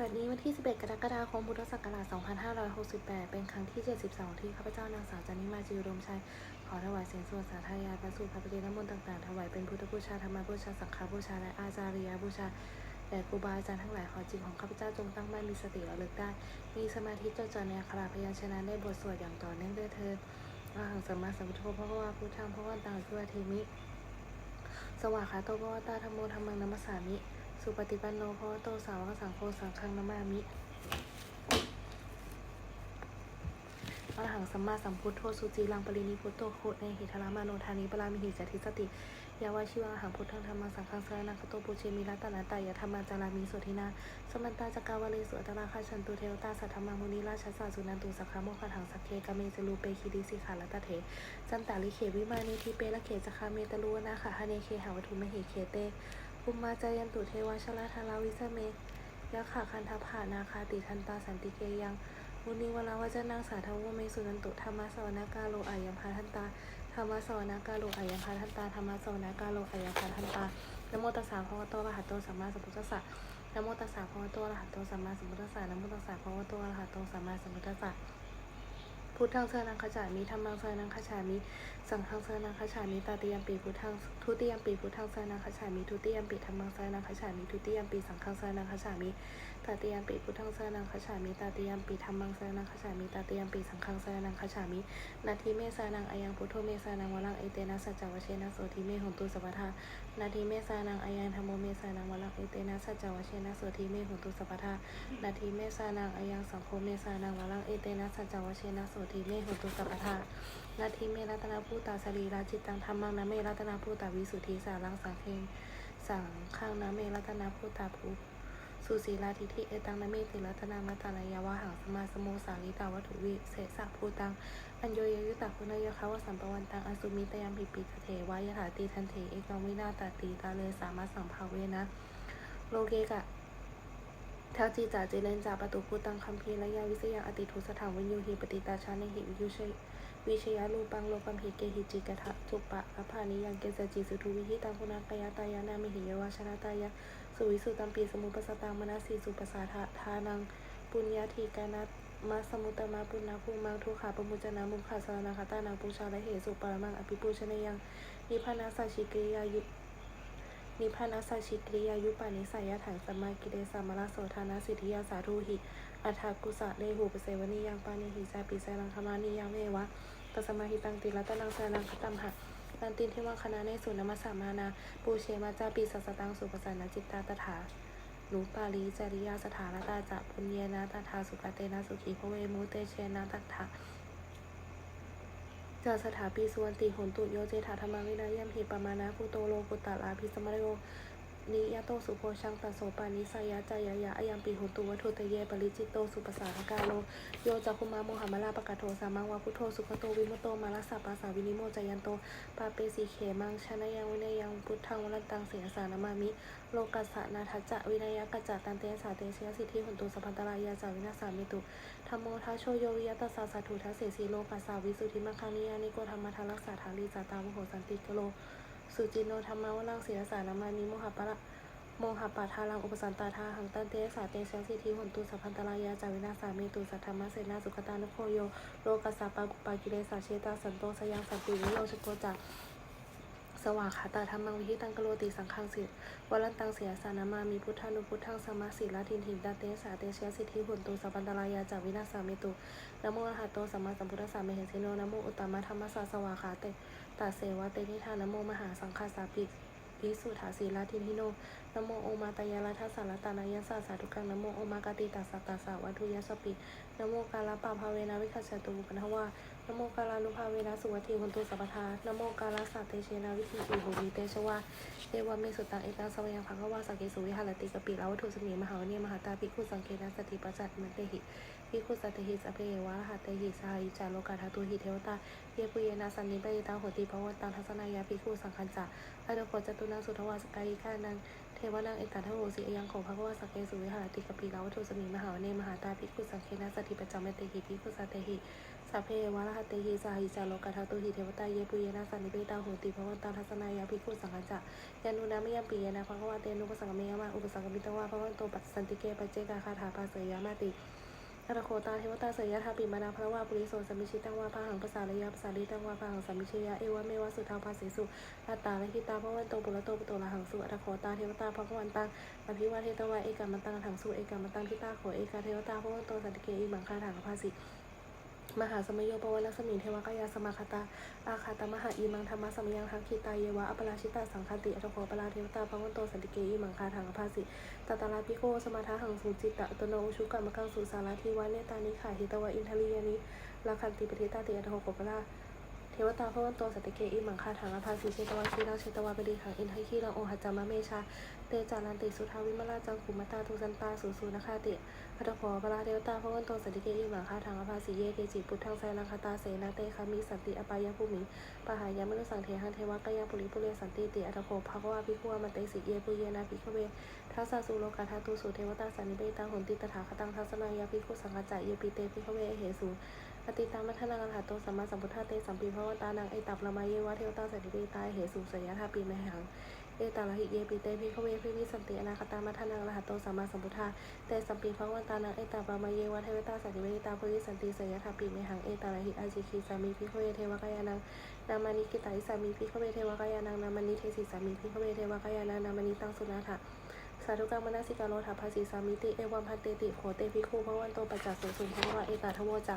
บัดนี้วันที่ 11 กรกฎาคม พุทธศักราช 2568 เป็นครั้งที่ 72 ที่ข้าพเจ้านางสาวจันนิมาจิวดมชัย ขอถวายเสียงสวดสาธยายพระสูตรพระปฏิน้ำมนต์ต่างๆ ถวายเป็นพุทธบูชา ธรรมบูชา สังฆบูชา และอาจาริยบูชาแด่ครูบาอาจารย์ทั้งหลายขอจิตของข้าพเจ้าจงตั้งมั่นมีสติระลึกได้ มีสมาธิจดจ่อในอักขระพยัญชนะได้บทสวดอย่างต่อเนื่องด้วยเถิดอาหังสัมมาสัมพุทโธพระวาพุทธังพระวันตังสุวัติมิ สวากขาโตพระวตาธรรมโมธรรมังนัมสสามิ สุปฏิปันโนพระโตสาวกสังโฆสังฆังนามามิอรหังสัมมาสัมพุทโธสุจีรังปรินิพุตโตโคในหิทรามาโนธานิปรามิหิจติสติ ยาวาชิวังหังพุทธังธรรมังสังฆังสรนังคโตปุเชมิรัตนาตายะธรรมาจารามิโสทินา สมันตาจักรวาเลสุอัตราคาชันตุเทวตาสัทธรรมังมุนีราชสาสุนันตุสักขโมคขังสักเคกะเมจลูเปคิริสิขาลัตเถ จันตาลิเขวิมานิทิเปละเขจคาเมตลูนาคาฮเนเคหาวัตุมหิเคเต ภูมิมาจายันตุเทวชลาทาราวิสเมยะขาคันทภานาคาติทันตาสันติเกยังมุนีวลาวจนังสาทวเมสุนันตุธรรมสวนากาโลอายัมพาทันตาธรรมสวนากาโลอายัมพาทันตาธรรมสวนากาโลอายัมพาทันตานโมตัสสะภะวะโตอะระหะโตสัมมาสัมพุทธัสสะนโมตัสสะภะวะโตอะระหะโตสัมมาสัมพุทธัสสะนโมตัสสะภะคะวะโตอะระหะโตสัมมาสัมพุทธัสสะ พุทธังเสนังขจามิธรรมังเสนังขจามิสังฆังเสนังขจามิตาติยมปีพุทธังทุติยมปีพุทธังเสนังขจามิทุติยมปีธรรมังเสนังขจามิทุติยมปีสังฆังเสนังขจามิตาติยมปีพุทธังเสนังขจามิตาติยมปีธรรมังเสนังขจามิตาติยมปีสังฆังเสนังขจามินาทีเมสานังอายังพุทโธเมสานังวรังเอเตนะสัจจวเชนะโสทิเมหนตุสัพพทา นาทีเมสานังอายังธรรมโมเมสานังวรังเอเตนะสัจจวเชนะโสทิเมหนตุสัพทานาทีเมสานังอายังสังโฆเมสานังวรังเอเตนะสัจจวเชนะโสทิเมหนตุสัพทานาทีเมรัตนาภูตาสรีราจิตตังธรรมังนะเมรัตนาภูตาวิสุทธิสารังสังเคงสังข้างนะเมรัตนาภูตาภูสุสีลาทิทิเอตังนะเมติรัตนามัตตานายาวะหังสมาสโมสาลิตาวัตถุวิเสสะภูตัง อัญโยยยุตาคุณายคะวสัมปวันตังอสุมิตยังปิปิตเถวายถาตีทันเถเอกวินาตตีตาเลสามารถสัมภาเวนะ โลเกกะท้าวจีจ่าเจริญจ่าประตูพูตังคัมภีร์และยาวิสยาอติทุสถานวินยูหิปติตาชาในหิวิยุชัยวิชยาลูปังโลปัมหิเกหิจิกะทะจุปะอภานิยังเกสจิสุทุวิหิตังคุณากายตายานามิหิยวาชนะตายะสุวิสุตัมปีสมุปสตังมนาสีสุปสาทะทานัง ปุญญาทีกานัต มาสมุตตมาปุณณภูมังทุขาปมุจนามุขาสารนาคาตานังปุชาและเหสุปรมังอภิปุชนยังนิพานาสัจฉิกริยายุนิพานัสชิกริยายุปานิสัยยะถังสัมมากิเลสามาลาโสธานาสิทธิยาสาธุหิอัฏฐกุสะเลหูปเสวนิยังปานิหิจาปิสลังคมานิยังเมวะตสมาหิตังติรัตนังสานังคตัมหะนันตินเทวังคณะในสุนมัสสามานา ปูเชมาจาปิสัสสตังสุปสานาจิตตาตถา นุปาลีจริยาสถานตาจะปุญเยนะตถาสุกเตนะสุขีพเวมุเตเชนะตัถาจะสถาปีสวนติหนตุโยเจถาธรรมวินัยยัมหิปมานะพุโตโลกุตตาลาภิสมรโย นิยโตสุโพชังตัสโสปานิสายะจายายะอายัมปีหนตุวัตถุเตเยปริจิตโตสุปสาทกาโลโยจักคุมาโมหมลาปะกะโทสามังวาพุทโธสุขโตวิมุตโตมาลสสะปาสาวินิโมจายันโตปาเปสีเขมังชนะยังวินยังพุทธังวรันตังเสียสานามามิโลกัสสะนาทัจจะวินัยกัจจตันเตสาเตเชยสิทธิหนตุสัพพันตรายาจาวินาสามิตุธรรมโมทัชโชโยวิยตัสสะสัตถุทัสเสสีโลปัสสาวิสุทธิมังคังนิยานิโกธรรมทารักษาทารีจาตามโหสันติกโล สุจินโนธรรมาวลังเสียสานามานิโมหะปะละโมหะปะทารังอุปสันตาทาหังตันเตสาเตเชสิทธิหนตุสัพพันตรายาจาวินาสามิตุสัทธรรมเสนาสุขตานุโคโยโลกัสสะปากุปากิเลสาเชตาสันโตสยังสันติวิโยชโกจักสว่างขาตาธรรมังวิหิตังกโลติสังฆังสิวรันตังเสียสานามามีพุทธานุพุทธังสมาสิลาทินหินตาเตสาเตเชสิทธิหุนตุสัพพันตรายาจาวินาสามิตุนโมอระหะโตสัมมาสัมพุทธัสสะเมเหสิโนนโมอุตตมะธรรมสสะสวาขาเต ตาเสวะเตนิธานโมมหาสังฆาสาปิภิสุทธาศีลาทินิโนนโมโอมาตยาลาทัสสารตานายัสสาสาธุกังนโมโอมากติตาสสะตัสาวัตุยัสปินโมกาลปะภาเวนาวิคัสสตุปันทวา นโมกาลานุภาเวนะสุวัติคนตุสัพทานโมกาลาสัตเตเชนาวิธีปีหูวีเตชวาเอวาเมสุตังเอตังสวยังพังกวาสังเกสุวิหารติกปิลาวัตถุสมีมหาวเนียมหาตาภิกขุสังเกนะสติปัจจัตมันเตหิภิกขุสัตหิสัพเพวะหัตเตหิสหาหิจารโลกาทาตุหิเทวตาเยปุเยนะสันนิปะเยตังโหติภวตังทัศนายาภิกขุสังคัญจาอโดโคจตุนังสุทวาสกายิกานังเทวนังเอตันทโวสียังของพระวสังเกสุวิหารติกปิลาวัตถุสมีมหาวเนียมหาตาภิกขุสังเกนะสติปัจจัตมันเตหิภิกขุสัตหิ สัพเพวะระหะเตหิสาหิจาโลกัทตุหิเทวตาเยปุเยนะสันนิเปตาโหติภวันตาทัสนายาภิกขุสังฆจะยานุนามิยมปีเยนะภะคะวะเตนุปสังกเมยมาอุปสังกมิตวะภะวันโตปัสสันติเกปัจเจกาคาถาปาเสยยามาติอรโคตาเทวตาเสยยะทาปิมานาพระว่าปุริโสสัมมิชิตังว่าพาหังภาษาระยะภาษาลิตังว่าพาหังสัมมิชยะเอวะเมวะสุทาภาเสสุอัตตาและหิตาพระวันโตปุระโตปุโตละหังสุอรโคตาเทวตาพระวันตังอภิวาเทตวะเอกามันตังถังสุเอกามันตังพิตาโขเอกาเทวตาพระวันโตสันติเกอิมังคาถังภาสิ มหาสมโยปวัลสมิเทวกายาสมาคตา อาคาตมหาอีมังธรรมะสมยังทักขิตาเยวะ อปราชิตาสังคติอัตโขปราเทวตาพระวันโตสันติเกอิมังคาถังภาสิตตาลาปิโกสมาทาหังสุจิตตะตโนอุชุกรรมกังสุสาราทิวะเนตานิขาหิตวะอินทลียานิลาคันติปฏิตาติอัตโหกปรา เทวตาพระวันโตสัตติเกอิมังคาถังอภาสิเชตวะชีรังเชตวะปฏิขังอินทคีรังโอหัจจามะเมชา เตจานันติสุทาวิมลาจังขุมตาทุสันตาสุสุนคาติอัตโขปราเทวตาพระวันโตสัตติเกอิมังคาถังอภาสิเยเกจิปุถังไสนังคตาเสนาเตคามิสันติอปายภูมิปหายามนุสังเทหังเทวะกายาปุริปุเรสันติติอัตโขภคะวะภิกขุมันเตสิเยปุเยนะภิกขเวทัสสะสุโลกาทาตุสุเทวตาสันนิเบตังหนติตถาคตังทัสสนังยาภิกขุสังฆจะเยปิเตภิกขเวเหสุ อติตังมัทนังรหัตโตสัมมาสัมพุทธาเตสัมปีภวตานังเอตับละมาเยวะเทวตาสันนิเบตาเหสุสัยทาปีมหังเอตาลหิเยปิเตภิกขเวภิวิสันติอนาคตามัทนังรหัตโตสัมมาสัมพุทธาเตสัมปีภวตานังเอตับละมาเยวะเทวตาสันนิเบตาภิวิสันติสยทาปีมหังเอตาลหิอาจิคีสามีภิกขเวเทวกายานังนามานิกิตาอิสามีพิขเวเทวกายานังนามานิเทศิสามีพิขเวเทวกายานังนามานิตังสุนาถะสาธุกังมนาสิกาโลถาภาสีสามิติเอวัมพันเตติโขเตพิคูพระวันโตปัจจักสุสุภวะเอกาทโวจะ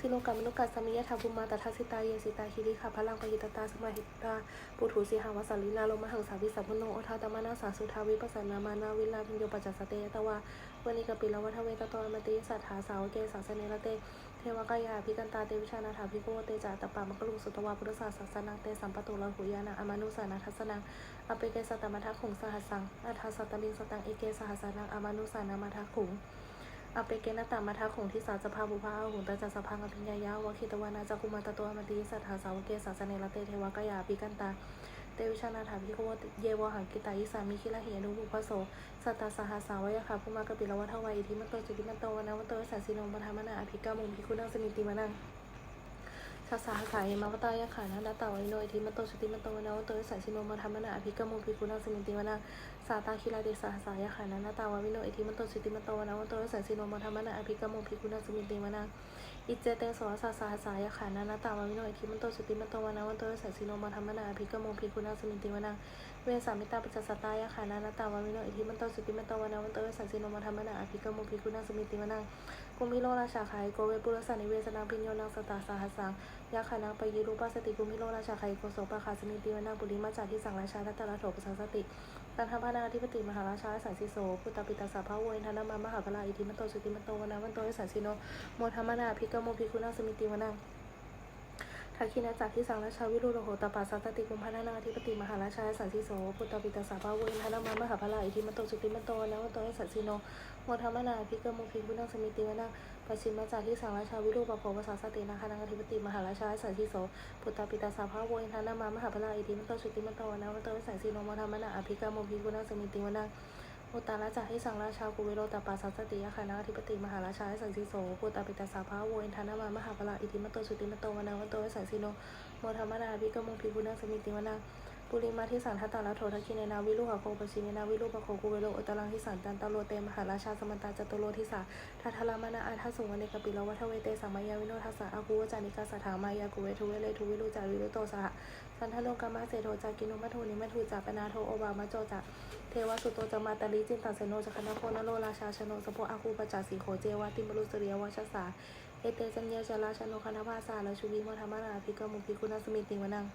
สิโลกามนุกัสสมิยะถาภูมาตทัสิตาเยสิตาคิริขะพลังปหิตตาสมาหิตาปุถุสิหาวสัลลินาโลมหังสาวิสัพพุโนโอทาตมานาสาสุทาวิปัสสนามานาวิลาพิญโยปัจจัสเตยตวาวันิกปิลวัฒเวตตอมติสัทธาสาวเกสาสเนระเตเทวกายาพิกันตาเตวิชานาถาภิโกเตจาตปามกลุงสุตวาพุทธศาสสนังเตสัมปตุลหุยานาอมานุสานาทัสนังอเปเกสตมัทขุงสหัสสังอัทาสตลิงสตังเอเกสหัสนังอมานุสานามาทะขุง อเปเกนตามาทะขุงที่สาสภาบุภาหุงตาจัสพังอภิญญายาวะคิตวานาจักุมาตตัวอมติสัทธาสาวเกสาสเนระเตเทวกายาปิกันตาเตวิชานาถาพิโกเยวหังกิตายิสามิคิละเหนุบุพโสสัตตาสหสาวยะค่ะภูมากปิลวัฒวัยอิทิมันโตจุติมันโตวนะวันโตวิสัสสิโนปทามนาอภิกามุงพิคุนังสมิติมานัง ทัสสะสายมาวตายะขานะดาตาวิโนอิทิมันโตสุติมันโตวนะวันโตวิสัสสิโนมาธรรมนาอภิกามุงพิคุนังสมิติมานังสาตาคิลาเดสหสายะขานะดาตาววิโนอิทิมันโตสุติมันโตวนะวันโตวิสัสสิโนมาธรรมนาอภิกามุงพิคุนังสมิติมานังอิเจเตโสสัสสะสายขานานาตาวาวิโนอิทิมันโตสุติมันโตวนาวันโตสัสสิโนมาธรรมนาอภิกโมภิกุณาสมินติวนาเวสามิตาปัจจสตายขานานาตาวาวิโนอิทิมันโตสุติมันโตวนาวันโตสัสสิโนมาธรรมนาอภิกโมภิกุณาสมินติวนา กุมิโลราชาไคโกเวปุรสานิเวสนาพิญโยนังสตาสาหัสสังยาขานังปยิรูปัสติกุมิโลราชาไคโกโสปะคาสมิติวนาบุริมาจาที่สังราชาทัตตะโถปสังสติตันทพานาธิปติมหาราชาสันสิโสพุตตปิตาสาภาเวนธนามามหาพลาอิทิมโตสุติมโตวนาวันโตสันสิโนโมธรรมนาภิกโมภิกุณาสมิติวนา ทักขินาจากที่สังราชาวิรุโรโหตปาสัตติกุมพานาธิปติมหาราชาสันสิโสพุตตปิตาสาภาเวนธนามามหาพลาอิทิมโตสุติมโตนาวันโตสันสิโนโมธรรมนาภิกโมภิกุณาสมิติวนาปัจฉิมาจากที่สังราชาวิรุปโภวสาสตินาคานังอธิปติมหาราชาสันสิโสพุตตาปิตาสาภาโวยทานามามหาพลาอิทิมโตสุติมโตนะวันโตวิสัยสีโนมธรรมนาอภิกาโมภิกุณาสมิติวนา อุตตาราจากให้สังราชากุเวโรตปาสัสติยะขานาธิปติมหาราชาให้สังสิโสพุตตาปิตาสาภาโวยทานามามหาพลาอิทิมันโตสุติมันโตวนะวันโตวิสัยสีโนโมธรรมนาภิกาโมภิกุณาสมิติวนาปุริมาที่สันทัตตาลโททักินนาวิรุหะโคปชินนาวิรุปโคกุเวโรอุตลังที่สันตันตโลเตมหาราชาสมันตาจตโลทิสาทัทลามนาอาทัสุวเนกปิลวัทเวเตสัมมายาวิโนทัสสะอากูวจานิกาสถามายากุเวทุเวเลทุวิรุจาวิรุโตสหสันทโลกามาเสโทจากินุมัทุนิมัทุจาปนาโทโอบามาโจจะเทวสุโตจะมาตาลิจินตันเสโนจักนาโคนโลราชาชโนสโพอาคูปจัสีโคเจวาติมรุสเรียวชสาเอเตจัญญาจาราชโนคณาภาษาและชูวิมธรรมนาภิกมุภิกุณสมิติวนัง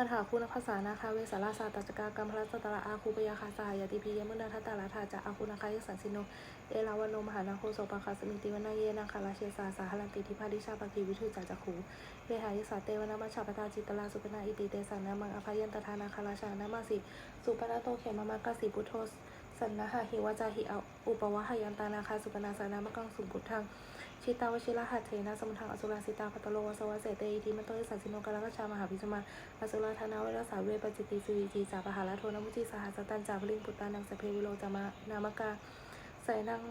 อัฏฐาคุณภาษานาคาเวสาราสาตัจกากรรมพระสตระอาคูปยาคาสายติพียมุนาทัตตาลาธาจะอาคุณาคายสันสิโน เอลาวันโนมหานาโคโสปะคาสมิติวนาเยนาคาราเชสาสาหันติทิพาดิชาปกีวิทุจัจจคูเวหายสาเตวนามาชาปตาจิตลาสุปนาอิติเตสานามังอภายันตทานาคาราชานามาสิสุปนาโตเขมามากสิพุทโธสันนะหะหิวจาหิเอาอุปวะหายันตานาคาสุปนาสานามกังสุบุทัง ชิตาวชิระหัตเถนะสมุทังอสุราสิตาพัตโลวสวะเสเตอิทิมันโตยสันสิโนกาลกัชชามหาพิจมาอสุราธนาเวรสาเวปจิติสุวิจีจาปหาลโทนมุจิสหัสตันจาพลิงปุตตานังสเพวิโลจามานามกาใส่นัง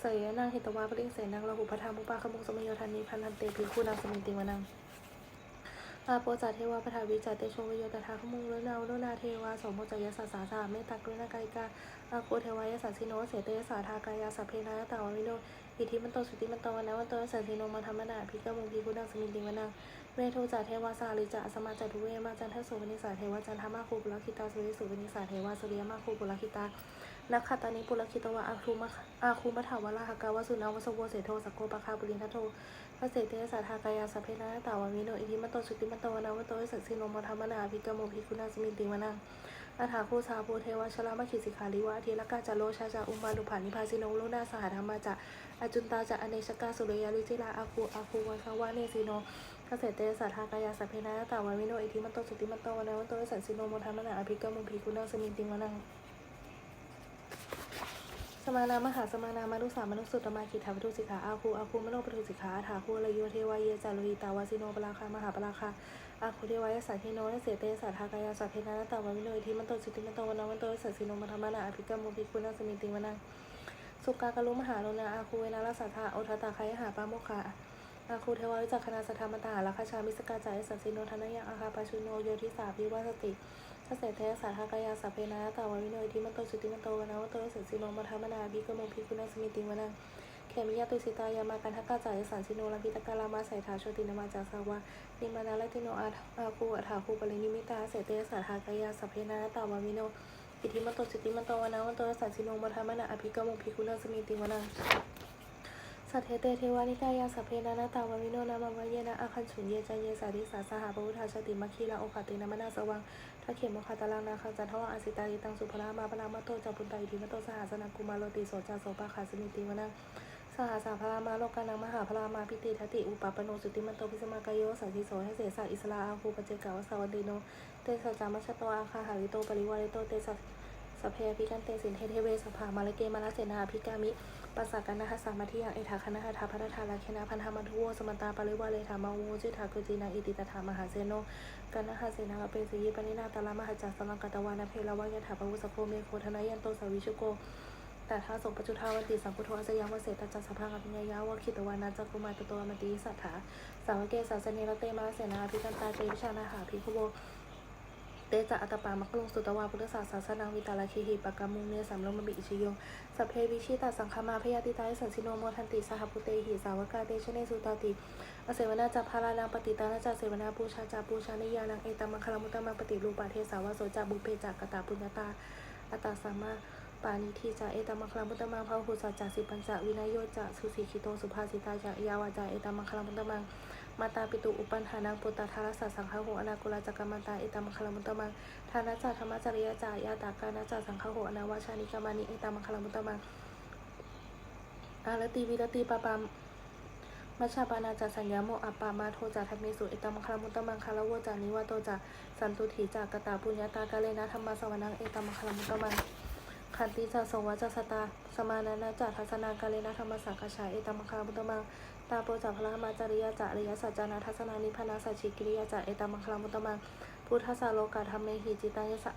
เสยนางเหตวาปริงเสนางระหุปทามุปาขมุงสมโยธานิพันธันเตภิกขุนางสมิติวนังอาโปจาเทวาปทาวิจาเตโชวโยตถาขมุงเรนาวโรนาเทวาสมโมจยสสาสาเมตักรุณากายกาอาโคเทวายสัสสิโนเสเตสาทากายาสัพเพนายตาวาวิโน อิทธิมันโตสุติมันโตนะวันโตสัสสิโนมาธรรมนาภิกมุงพีกุณังสมิงติวนังเวโทจาเทวาสาลิจาสมาจตุเวมาจันทสุวนิสาเทวาจันทมาคูปุลคิตาสุริสุวนิสาเทวาสุริยมาคูปุลคิตานักขัตตานิปุลคิตวะอาคูมะอาคูมะถาวราหกาวสุนาวสโวเสโทสกโกปะคาบุรินทโทพระเสเตสาทากายาสัพเพนาตาวามิโนอิทิมะโตสุติมะโตนาวโตสัสสิโนมาธรรมนาภิกโมภิกุณาสมินติวนัง อาถาคูสาโพเทวชลามคิสิขาลิวะเทลกาจาโลชาจาอุมาลุผานิพาสิโนโลนาสหธรรมาจะอจุนตาจะอเนชกาสุริยาลิจิลาอาคูอาคูวังคาวะเนสิโนเกษตรเตสาทากายาสัพเพนาตาวามิโนอิทิมะโตสุติมะโตนาวโตสันสิโนมทัมนาภิกรมภิกุณาสมินติวนัง สมานามหาสมานามานุสามนุสุตมาคิทาวัตุสิกขาอาคูอาคูมโนปทุสิกขาอาถาคูระโยเทวายเยจารุหิตาวาสิโนปราคามหาปราคาอาคูเทวายสัทเทโนเสเตสัทธากายาสัพเพนานตาวาวิโนอิทิมันโตสุติมันโตวันนวันโตสัสสิโนมัทมานาอภิกรรมโมภิกุณาสมิติวนังสุกากะลุมหาโลนาอาคูเวนาลสัทธาโอทัตตาคายหาปาโมคาอาคูเทวาวิจักขณาสัทธามตาลัคชามิสกาจายสัสสิโนทนยังอาคาปาชุโนโยทิสาภิวาสติ เสเทสาทากายาสัพเพนาตาวาวิโนทิมันโตสุติมันโตวนาวัตโตสัสสิโนมัทมนาภิกโมภิกุณสมิติวนังเขมิยาตุสิตายามากันทักกาจายสันสิโนลพิตกาลามาใส่ถาโชตินามาจาสาวานิมานาลติโนอาอาคูอัฐาคูปรินิมิตาเสเตสาทากายาสัพเพนาตาวาวิโนอิทิมันโตสุติมันโตวนาวัตโตสัสสิโนมัทมนาอภิกโมภิกุณสมิติวนังสัทเทเตเทวานิกายาสัพเพนานาตาวมิโนนามวะเยนะอาคันฉุนเยจันเยสาริสาสหาปวุธาชติมัคคีลาโอคาตินามนาสวัง ทักเขมโมคาตาลังนาคังจันทวะอสิตาริตังสุภรามาปรามาโตจาปุตตาอิทิมโตสหสนากุมาโลติโสจาโสปะขาสมิติวนังสหสาพรามาโลกานังมหาพรามาพิติทัติอุปปโนสุติมันโตพิสมากายโยสันติโสให้เสสะอิสลาอาคูปเจกาวสาวันติโนเตสจามัชโตอาคาหาริโตปริวาริโตเตสสพเพพิกันเตสินเทเทเวสภามาลเกมาลเสนาภิกามิ ปัสสะกันนะหะสามาธิยังเอถาคณะหะทาพัทธาลาเคนะพันธามัทุโวสมันตาปริวาเลธามาโวจิตากุจีนังอิติตถามหาเสโนกันนะหะเสนาเปสิยิปนินาตาลามหาจัสสลังกตวานะเพลวังยถาปวุสโคเมโคทนายันโตสาวิชุโกแต่ถ้าสงปัจจุทาวันติสังพุทโธอาจยังวเสตจัสสภากัปญญายาวะคิตวานาจักกุมาตโตอมติสัทธาสาวเกสาสเนรเตมาเสนาภิกันตาเตวิชานาหาภิกขุโว เตจะอัตปามักลงสุตวาพุทธศาสนาวิตาลาคีหิปกามุงเนสัมลมบิอิชิโยสัพเพวิชิตาสังคมาพยาติตาสันสิโนโมทันติสหพุเตหิสาวกาเตชเนสุตาติอเสวนาจาพารานังปฏิตานาจาเสวนาปูชาจาปูชานิยานังเอตมังคลมุตตมังปฏิรูปาเทสาวโสจาบุเพจากกตาปุญญาตาอัตตาสัมาปานิทีจาเอตมังคลมุตตมังพระหุสัจจสิปัญจวินัยโยจะสุสีคิโตสุภาสิตาจายาวาจาเอตมังคลมุตตมัง มาตาปิตุอุปันหานังปุตตะทารัสสะสังฆโหอนากุลาจักรมันตาเอตัมมังคลมุตตมังทานาจาธรรมจริยจายาตากานาจาสังฆโหอนาวาชานิกามานิเอตัมมังคลมุตตมังอารติวิรติปปามมัชฌาปานาจาสัญญาโมอัปปามาโทจาทัมเมสุเอตัมมังคลมุตตมังคารวจานิวาโตจาสันตุถีจากกตาปุญญาตากาเลนะธรรมสวนังเอตัมมังคลมุตตมังขันติจาสงวัจจสตา สมานานาจาทัศนากาเลนะธรรมสังกชาเอตัมมังคลมุตตมัง ตาโปจักพระมาจริยาจะอริยสัจจานาทัศนานิพนาสัจฉิกิริยาจเอตมังคลามุตตมังพุทธสาโลกาธรรมเมหิจิตังยสะ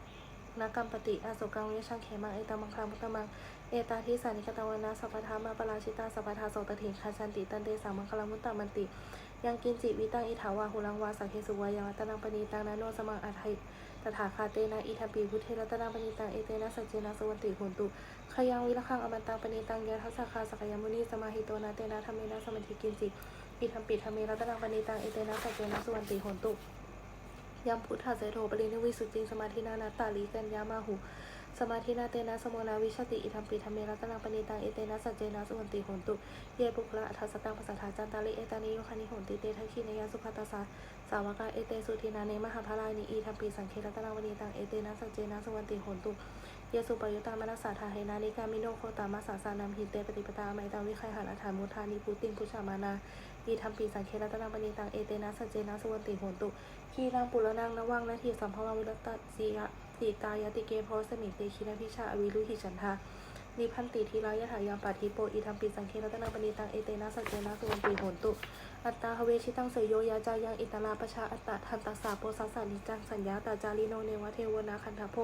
นักกรรมปติอาสุกังเวชังเขมังเอตัมมังคลามุตตมังเอตาทิสานิกตวนาสัพพามาปราชิตาสัพพทาโสตถิคันชันติตันเตสามังคลามุตตมันติ ยังกินจิวิตังอิถาวาหุลังวาสังเคสุวายาวัตนังปณีตังนโนสมังอัฏฐิ ตถาคาเตนะอิทัมปีพุทเทรัตนังปณีตังเอเตนะสัจเจนะสวันติโหนตุขยังวิรคังอมันตังปณีตังยะทัสสะคาสกยมุนีสมาหิโตนาเตนะธรรมเมนะสมัติกินจิอิทัมปิธรรมเมรัตนังปณีตังเอเตนะสัจเจนะสุวันติโหนตุยมพุทธาเสโทปรินิวิสุจิงสมาธินานาตาลีกันยามาหู สมาธินาเตนะสมนาวิชติอิทัมปิธรรมเมรัตนังปณีตังเอเตนะสัจเจนะสุวันติโหนตุ เยปุคละอัสตังภาษาถาจันตาลิเอตานิโยคานิโหนติเตทักขีนยาสุขตาสาสาวกาเอเตสุทินาเนมหาพารานิอีทัมปีสังเครัตนังวณีตังเอเตนะสัจเจนะสุวันติโหนตุเยสุปยุตตามนัสสาทาเหนานิกามิโนโคตามาสาสานัมหิเตปฏิปตาไมตังวิไคหันอัฏฐามุทานิปุติงพุชามานาอีทัมปีสังเครัตนังปณีตังเอเตนะสัจเจนะสุวันติโหนตุขีรังปุระนังนวังนาทีสัมภวาวิรตสียะ สีตายติเกโพสมิติคินาพิชาอวิรุหิฉันทานิพันติทีรายะถายาปาทิโปอิธรรมปิสังเครัตนังปณีตัง เอเตนะสัจเจนะสุวรรณปีโหนตุ อัตตาหเวชิตังเสยโยยาจายังอิตาลาประชาอัตตะทันตัสสาโปสัสสานิจังสัญญาตาจาริโนเนวะเทวนาคันธโพ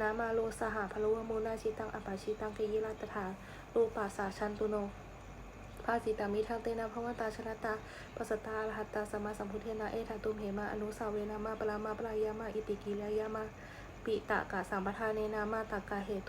นามาโลสหาพลวมูนาชิตังอปาชิตังเกยิราตถาลูปัสสาชันตุโนภาสิตามิทางเตนะพระวตาชนะตาปัสตารหัตตาสมาสัมพุทเทนะเอธาตุมเหมาอนุสาวเวนามาปรามาปรายามาอิติกิรยามา ปิตะกะสังปทาเนนามาตะกะเหตุ